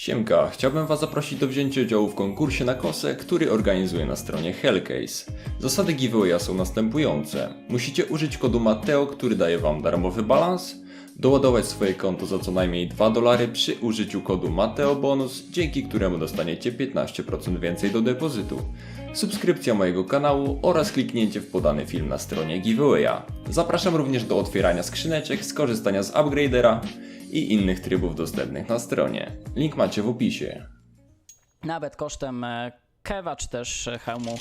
Siemka, chciałbym Was zaprosić do wzięcia udziału w konkursie na kosę, który organizuję na stronie Hellcase. Zasady giveawaya są następujące. Musicie użyć kodu Mateo, który daje Wam darmowy balans, doładować swoje konto za co najmniej 2 dolary przy użyciu kodu Mateo Bonus, dzięki któremu dostaniecie 15% więcej do depozytu. Subskrypcja mojego kanału oraz kliknięcie w podany film na stronie giveawaya. Zapraszam również do otwierania skrzyneczek, skorzystania z upgradera i innych trybów dostępnych na stronie. Link macie w opisie. nawet kosztem e, kewa czy też e, hełmu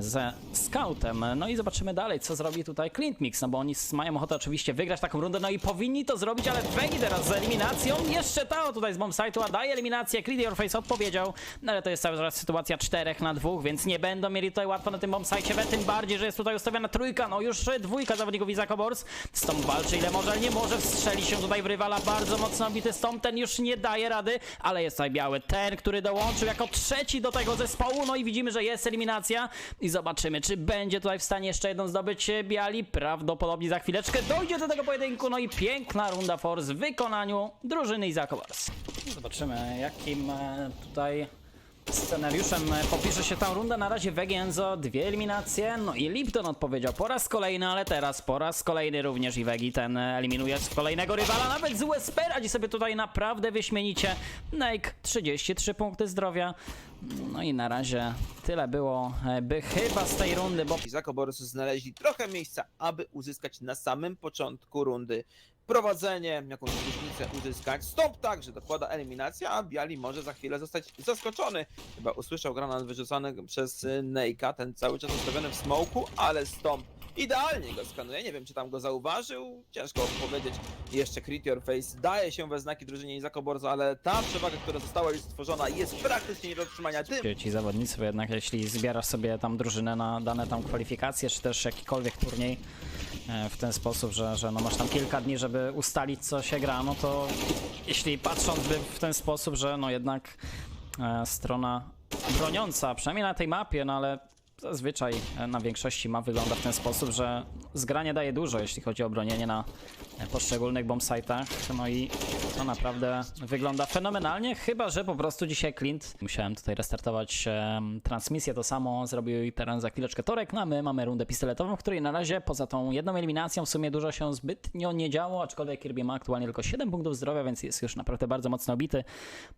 ze scoutem. No i zobaczymy dalej, co zrobi tutaj Clint Mix, no bo oni mają ochotę oczywiście wygrać taką rundę, no i powinni to zrobić, ale Wegi teraz z eliminacją, jeszcze Tao tutaj z bombsite'u, a daje eliminację, Creed Your Face odpowiedział, no ale to jest cały czas sytuacja 4 na 2, więc nie będą mieli tutaj łatwo na tym bombsite, tym bardziej, że jest tutaj ustawiona trójka, no już e, dwójka zawodników Izaka Bors, Stomp walczy ile może, ale nie może, strzeli się tutaj w rywala, bardzo mocno bity Stomp, ten już nie daje rady, ale jest tutaj biały, ten, który dołączył jako trzeci do tego zespołu, no i widzimy, że jest eliminacja i zobaczymy, czy będzie tutaj w stanie jeszcze jedną zdobyć e, biali, prawdopodobnie za chwileczkę dojdzie do tego pojedynku, no i piękna runda force w wykonaniu drużyny Izaka Bors. Zobaczymy, jakim e, tutaj scenariuszem e, popisze się ta runda. Na razie Wegienzo, dwie eliminacje. No i Lipton odpowiedział po raz kolejny, ale teraz po raz kolejny również i Wegi ten e, eliminuje kolejnego rywala. Nawet z USP radzi sobie tutaj naprawdę wyśmienicie. Nike 33 punkty zdrowia. No i na razie tyle było, e, by chyba z tej rundy, bo Izako Borys znaleźli trochę miejsca, aby uzyskać na samym początku rundy prowadzenie, jakąś różnicę uzyskać. Stąd także dokłada eliminacja, a Biali może za chwilę zostać zaskoczony. Chyba usłyszał granat wyrzucony przez Nejka, ten cały czas ustawiony w smoku, ale Stomp idealnie go skanuje. Nie wiem, czy tam go zauważył, ciężko powiedzieć. Jeszcze Crit Your Face daje się we znaki drużynie Izako Borzo, ale ta przewaga, która została już stworzona jest praktycznie nie do utrzymania. Tym ci zawodnicy, bo jednak jeśli zbierasz sobie tam drużynę na dane tam kwalifikacje, czy też jakikolwiek turniej e, w ten sposób, że, że no masz tam kilka dni, żeby ustalić co się gra, no to jeśli patrząc by w ten sposób, że no jednak e, strona broniąca, przynajmniej na tej mapie, no ale zazwyczaj e, na większości map wygląda w ten sposób, że zgranie daje dużo, jeśli chodzi o bronienie na e, poszczególnych bombsite'ach, no i to naprawdę wygląda fenomenalnie, chyba że po prostu dzisiaj Clint musiałem tutaj restartować em, transmisję, to samo zrobił i teraz za chwileczkę Torek, no my mamy rundę pistoletową, w której na razie poza tą jedną eliminacją w sumie dużo się zbytnio nie działo, aczkolwiek Kirby ma aktualnie tylko 7 punktów zdrowia, więc jest już naprawdę bardzo mocno obity.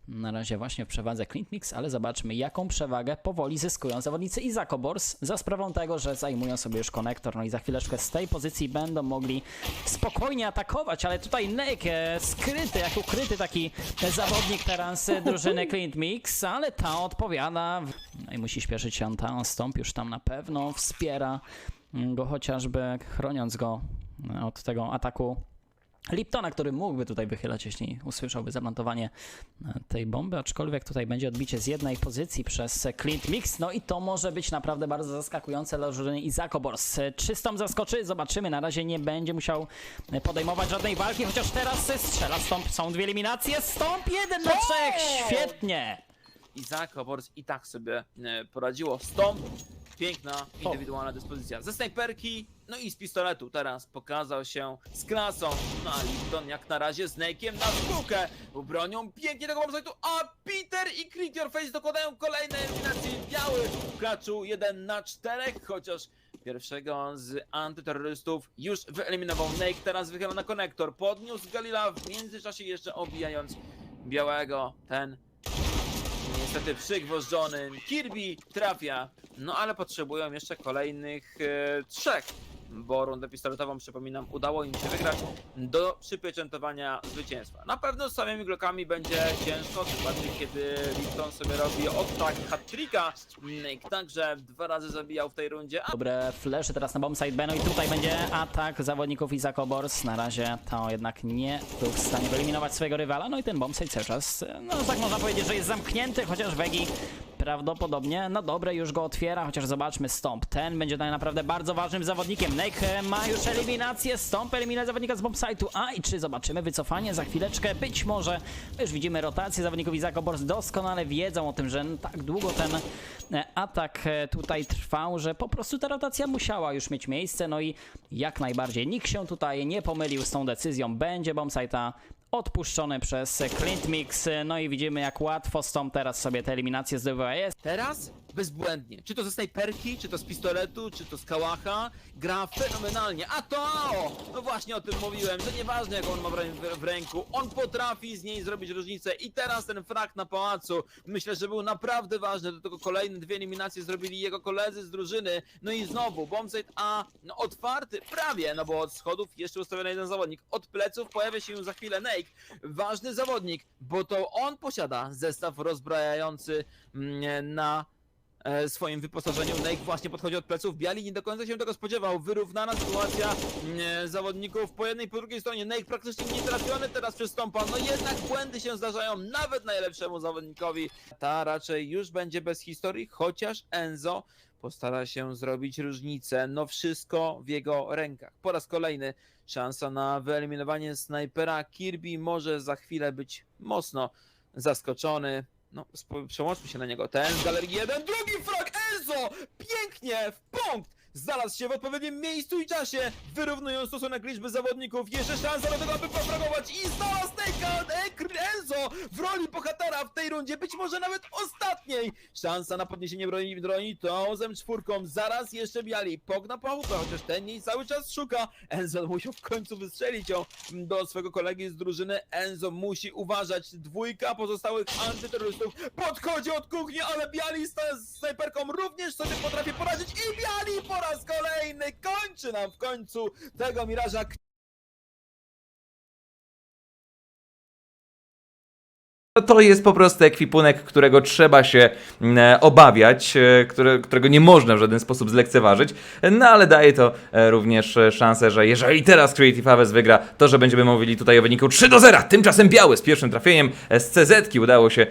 Na razie właśnie w przewadze Clint Mix, ale zobaczmy jaką przewagę powoli zyskują zawodnicy Izako Bors za sprawą tego, że zajmują sobie już konektor, no i za chwileczkę z tej pozycji będą mogli spokojnie atakować, ale tutaj Nek e, skryty, jak ukryty taki zawodnik teraz e, drużyny Clint Mix, ale ta odpowiada. No i musi śpieszyć się ta stąp już tam na pewno wspiera mm, go chociażby chroniąc go e, od tego ataku Liptona, który mógłby tutaj wychylać, jeśli usłyszałby zamontowanie e, tej bomby, aczkolwiek tutaj będzie odbicie z jednej pozycji przez Clint Mix, no i to może być naprawdę bardzo zaskakujące dla drużyny Izako Bors. E, Czy Stomp zaskoczy? Zobaczymy, na razie nie będzie musiał e, podejmować żadnej walki, chociaż teraz strzela Stomp, są dwie eliminacje, Stomp 1 na 3, świetnie! Izako Boris i tak sobie poradziło. Stąd piękna indywidualna dyspozycja. Ze snajperki, no i z pistoletu teraz pokazał się z klasą. No a Lipton jak na razie z Nake'iem na sztukę. Bronią pięknie tego bombsite'u, a Peter i Crit Your Face dokładają kolejne eliminacje. Biały klaczu 1 na 4, chociaż pierwszego z antyterrorystów już wyeliminował Nake, teraz wychyla na konektor. Podniósł Galila w międzyczasie jeszcze obijając białego. Ten Niestety przygwożdżony Kirby trafia, no ale potrzebują jeszcze kolejnych e, trzech, bo rundę pistoletową, przypominam, udało im się wygrać do przypieczętowania zwycięstwa. Na pewno z samymi Glockami będzie ciężko, tym bardziej kiedy Lipton sobie robi odtak hat-tricka. Nick także dwa razy zabijał w tej rundzie, a Dobre flesze teraz na bombsite B, no i tutaj będzie atak zawodników Izako Bors. Na razie to jednak nie był w stanie wyeliminować swojego rywala, no i ten bombsite cały czas, no tak można powiedzieć, że jest zamknięty, chociaż Wegi prawdopodobnie na dobre już go otwiera, chociaż zobaczmy Stomp. Ten będzie tutaj naprawdę bardzo ważnym zawodnikiem. Nake ma już eliminację, Stomp eliminuje zawodnika z bombsite'u. A i czy zobaczymy wycofanie za chwileczkę? Być może. Już widzimy rotację zawodników Izako Bors doskonale wiedzą o tym, że tak długo ten e, atak e, tutaj trwał, że po prostu ta rotacja musiała już mieć miejsce, no i jak najbardziej nikt się tutaj nie pomylił z tą decyzją, będzie bombsite'a odpuszczony przez Clint Mix. No i widzimy jak łatwo Stomp teraz sobie te eliminacje zdobywa. Jest Teraz bezbłędnie. Czy to ze snajperki, czy to z pistoletu, czy to z kałacha. Gra fenomenalnie. A to! No właśnie o tym mówiłem, że nieważne jak on ma w, w ręku, on potrafi z niej zrobić różnicę. I teraz ten frak na pałacu, myślę, że był naprawdę ważny. Do tego kolejne dwie eliminacje zrobili jego koledzy z drużyny. No i znowu, bombsite A no, otwarty, prawie, no bo od schodów jeszcze ustawiony jeden zawodnik. Od pleców pojawia się za chwilę Nate. Ważny zawodnik, bo to on posiada zestaw rozbrajający mm, na swoim wyposażeniu. Nate właśnie podchodzi od pleców. Biali nie do końca się tego spodziewał. Wyrównana sytuacja mm, zawodników po jednej i po drugiej stronie. Nate praktycznie nie trafiony teraz przez Stompa. No jednak błędy się zdarzają nawet najlepszemu zawodnikowi. Ta raczej już będzie bez historii, chociaż Enzo postara się zrobić różnicę. No wszystko w jego rękach. Po raz kolejny szansa na wyeliminowanie snajpera. Kirby może za chwilę być mocno zaskoczony. No, przełączmy się na niego. Ten z galerii jeden, drugi frag, Enzo! Pięknie, w punkt! Znalazł się w odpowiednim miejscu i czasie, wyrównując stosunek liczby zawodników. Jeszcze szansa do tego, aby pofragować i znalazł Nake'a! Enzo w roli bohatera w tej rundzie, być może nawet ostatniej! Szansa na podniesienie broni, broni to zem czwórką. Zaraz jeszcze biali. Pogna po łupę, chociaż ten jej cały czas szuka. Enzo musiał w końcu wystrzelić ją do swego kolegi z drużyny. Enzo musi uważać. Dwójka pozostałych antyterrorystów podchodzi od kuchni, ale Biali z z snajperką również sobie potrafi poradzić i Biali kończy nam w końcu tego miraża. No To jest po prostu ekwipunek, którego trzeba się mm, obawiać, e, które, którego nie można w żaden sposób zlekceważyć. No ale daje to e, również e, szansę, że jeżeli teraz Creative Aves wygra, to że będziemy mówili tutaj o wyniku 3 do 0. Tymczasem biały z pierwszym trafieniem e, z CZ udało się e,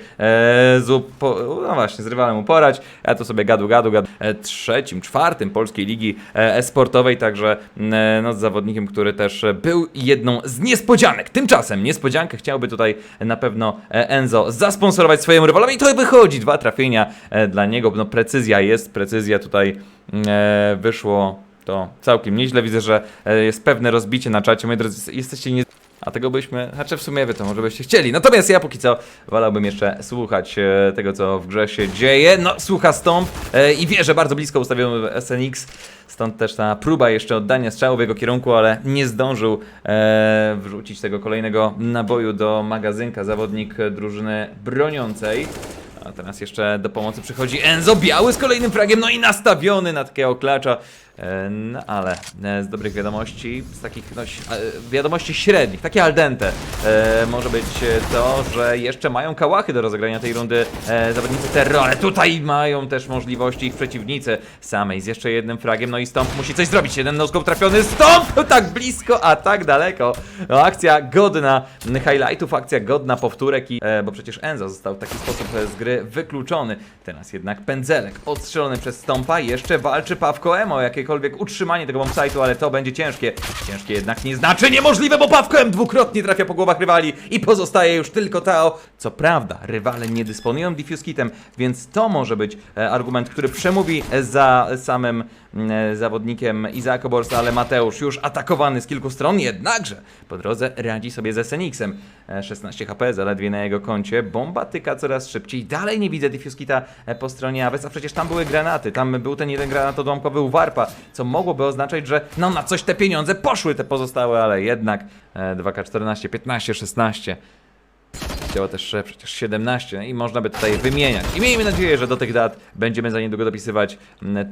z, upo- no właśnie, z rywalem uporać. Ja tu sobie gadu gadu gadu. E, trzecim, czwartym polskiej ligi e, e-sportowej, także mm, e, no, z zawodnikiem, który też e, był jedną z niespodzianek. Tymczasem niespodziankę chciałby tutaj na pewno e, Enzo zasponsorować swojemu rywalowi i to wychodzi. Dwa trafienia e, dla niego. No precyzja jest, precyzja tutaj mm, e, wyszło to całkiem nieźle. Widzę, że e, jest pewne rozbicie na czacie. Moi drodzy, jesteście nie... A tego byśmy, znaczy w sumie wy to może byście chcieli. Natomiast ja póki co wolałbym jeszcze słuchać e, tego, co w grze się dzieje. No, słucha stąd e, i wie, że bardzo blisko ustawiony SNX. Stąd też ta próba jeszcze oddania strzału w jego kierunku, ale nie zdążył e, wrzucić tego kolejnego naboju do magazynka zawodnik drużyny broniącej. A teraz jeszcze do pomocy przychodzi Enzo Biały z kolejnym fragiem, no i nastawiony na takiego klacza. E, No ale e, z dobrych wiadomości, z takich no, e, wiadomości średnich, takie al dente, może być to, że jeszcze mają kałachy do rozegrania tej rundy zawodnicy Terro, ale tutaj mają też możliwości ich przeciwnicy samej z jeszcze jednym fragiem, no i Stomp musi coś zrobić, jeden noscope trafiony, Stomp tak blisko, a tak daleko. No, akcja godna highlightów, akcja godna powtórek i, bo przecież Enzo został w taki sposób z gry wykluczony. Teraz jednak pędzelek odstrzelony przez Stompa, jeszcze walczy Pawko Emo o jakiekolwiek utrzymanie tego bombsite'u, ale to będzie ciężkie. Ciężkie jednak nie znaczy niemożliwe, bo Pawko M dwukrotnie trafia po głowach rywali i pozostaje już tylko Tao. Co prawda, rywale nie dysponują diffuse kitem, więc to może być e, argument, który przemówi za samym mm, zawodnikiem Izaako Borsa, ale Mateusz już atakowany z kilku stron, jednakże po drodze radzi sobie ze Senixem. E, 16 HP zaledwie na jego koncie, bomba tyka coraz szybciej, dalej nie widzę diffuse po stronie Aves, a przecież tam były granaty, tam był ten jeden granat odłamkowy u Warpa, co mogłoby oznaczać, że no na coś te pieniądze poszły te pozostałe, ale jednak e, 2K14, 15, 16 Chciało też e, przecież 17 i można by tutaj wymieniać. I miejmy nadzieję, że do tych dat będziemy za niedługo dopisywać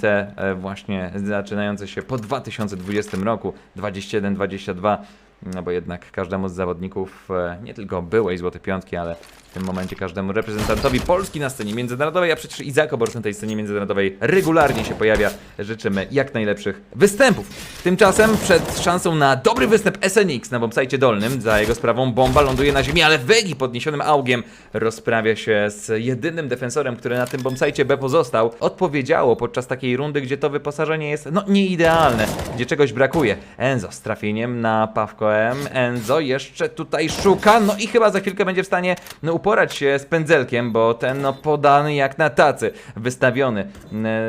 te e, właśnie zaczynające się po 2020 roku 21-22. No bo jednak każdemu z zawodników, e, nie tylko byłej Złotej Piątki, ale w tym momencie każdemu reprezentantowi Polski na scenie międzynarodowej, a przecież Izako Bors na tej scenie międzynarodowej regularnie się pojawia. Życzymy jak najlepszych występów. Tymczasem przed szansą na dobry występ SNX na bombsajcie dolnym, za jego sprawą bomba ląduje na ziemi, ale Wegi podniesionym augiem rozprawia się z jedynym defensorem, który na tym bombsajcie B pozostał. Odpowiedziało podczas takiej rundy, gdzie to wyposażenie jest no nieidealne, gdzie czegoś brakuje. Enzo z trafieniem na Pawko M. Enzo jeszcze tutaj szuka, no i chyba za chwilkę będzie w stanie no, uporać się z pędzelkiem, bo ten no podany jak na tacy, wystawiony,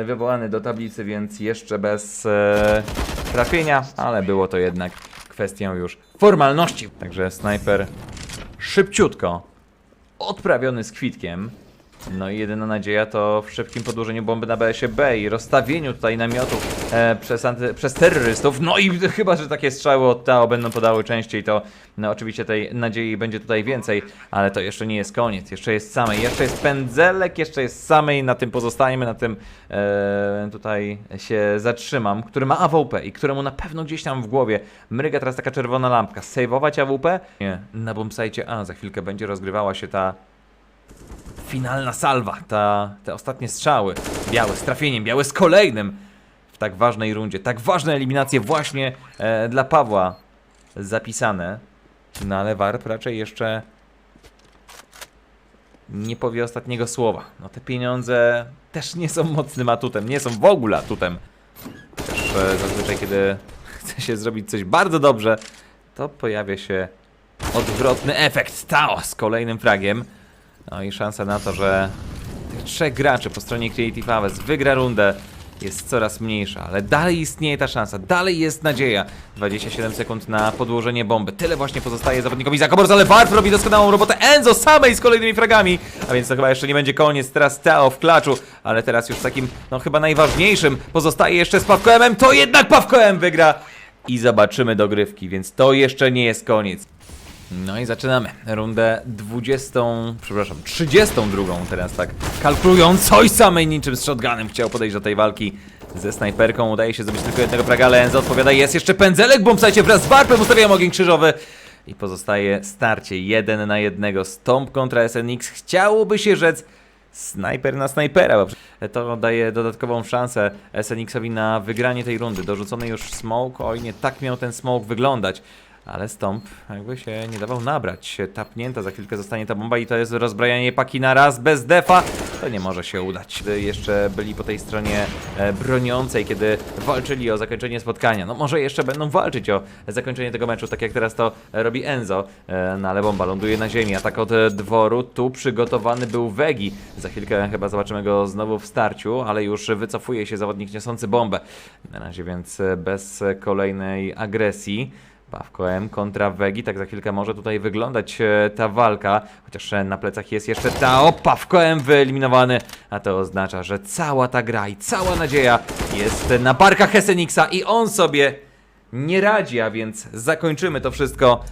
wywołany do tablicy, więc jeszcze bez e, trafienia, ale było to jednak kwestią już formalności. Także snajper szybciutko odprawiony z kwitkiem. No i jedyna nadzieja to w szybkim podłożeniu bomby na BSie B i rozstawieniu tutaj namiotów e, przez, anty, przez terrorystów. No i chyba, że takie strzały od Tao będą podały częściej, to no, oczywiście tej nadziei będzie tutaj więcej, ale to jeszcze nie jest koniec. Jeszcze jest samej, jeszcze jest pędzelek, jeszcze jest samej, na tym pozostajemy, na tym e, tutaj się zatrzymam, który ma AWP i któremu na pewno gdzieś tam w głowie mryga teraz taka czerwona lampka. Sejwować AWP? Nie, na bombsite A za chwilkę będzie rozgrywała się ta finalna salwa, ta, te ostatnie strzały. Białe z trafieniem, białe z kolejnym w tak ważnej rundzie. Tak ważne eliminacje właśnie e, dla Pawła zapisane. No ale Warp raczej jeszcze nie powie ostatniego słowa. No te pieniądze też nie są mocnym atutem, nie są w ogóle atutem. Też e, zazwyczaj, kiedy chce się zrobić coś bardzo dobrze, to pojawia się odwrotny efekt. Tao z kolejnym fragiem. No i szansa na to, że tych trzech graczy po stronie Creative Aves wygra rundę jest coraz mniejsza, ale dalej istnieje ta szansa, dalej jest nadzieja. 27 sekund na podłożenie bomby. Tyle właśnie pozostaje zawodnikowi Zakobors, ale Warp robi doskonałą robotę. Enzo samej z kolejnymi fragami, a więc to chyba jeszcze nie będzie koniec. Teraz Tao w klaczu, ale teraz już takim, no chyba najważniejszym pozostaje jeszcze z Pawko-M. To jednak Pawko-M wygra i zobaczymy dogrywki, więc to jeszcze nie jest koniec. No i zaczynamy. Rundę 20, przepraszam, 32 teraz tak kalkulując, oj samej niczym z shotgunem chciał podejść do tej walki ze snajperką, udaje się zrobić tylko jednego fraga, ale Enzo odpowiada, jest jeszcze pędzelek, bombsajcie wraz z Warpem, ustawiają ogień krzyżowy i pozostaje starcie jeden na jednego, Stomp kontra SNX, chciałoby się rzec snajper na snajpera, bo to daje dodatkową szansę SNX-owi na wygranie tej rundy, dorzucony już smoke, oj nie tak miał ten smoke wyglądać, ale Stomp jakby się nie dawał nabrać. Tapnięta, za chwilkę zostanie ta bomba i to jest rozbrajanie paki na raz bez defa. To nie może się udać. Jeszcze byli po tej stronie e, broniącej, kiedy walczyli o zakończenie spotkania. No może jeszcze będą walczyć o zakończenie tego meczu, tak jak teraz to robi Enzo. E, no ale bomba ląduje na ziemi. Atak od dworu. Tu przygotowany był Wegi. Za chwilkę chyba zobaczymy go znowu w starciu, ale już wycofuje się zawodnik niosący bombę. Na razie więc e, bez kolejnej agresji. Pawko M kontra Wegi, tak za chwilkę może tutaj wyglądać e, ta walka, chociaż na plecach jest jeszcze Tao, Pawko M wyeliminowany, a to oznacza, że cała ta gra i cała nadzieja jest na barkach Hesenixa i on sobie nie radzi, a więc zakończymy to wszystko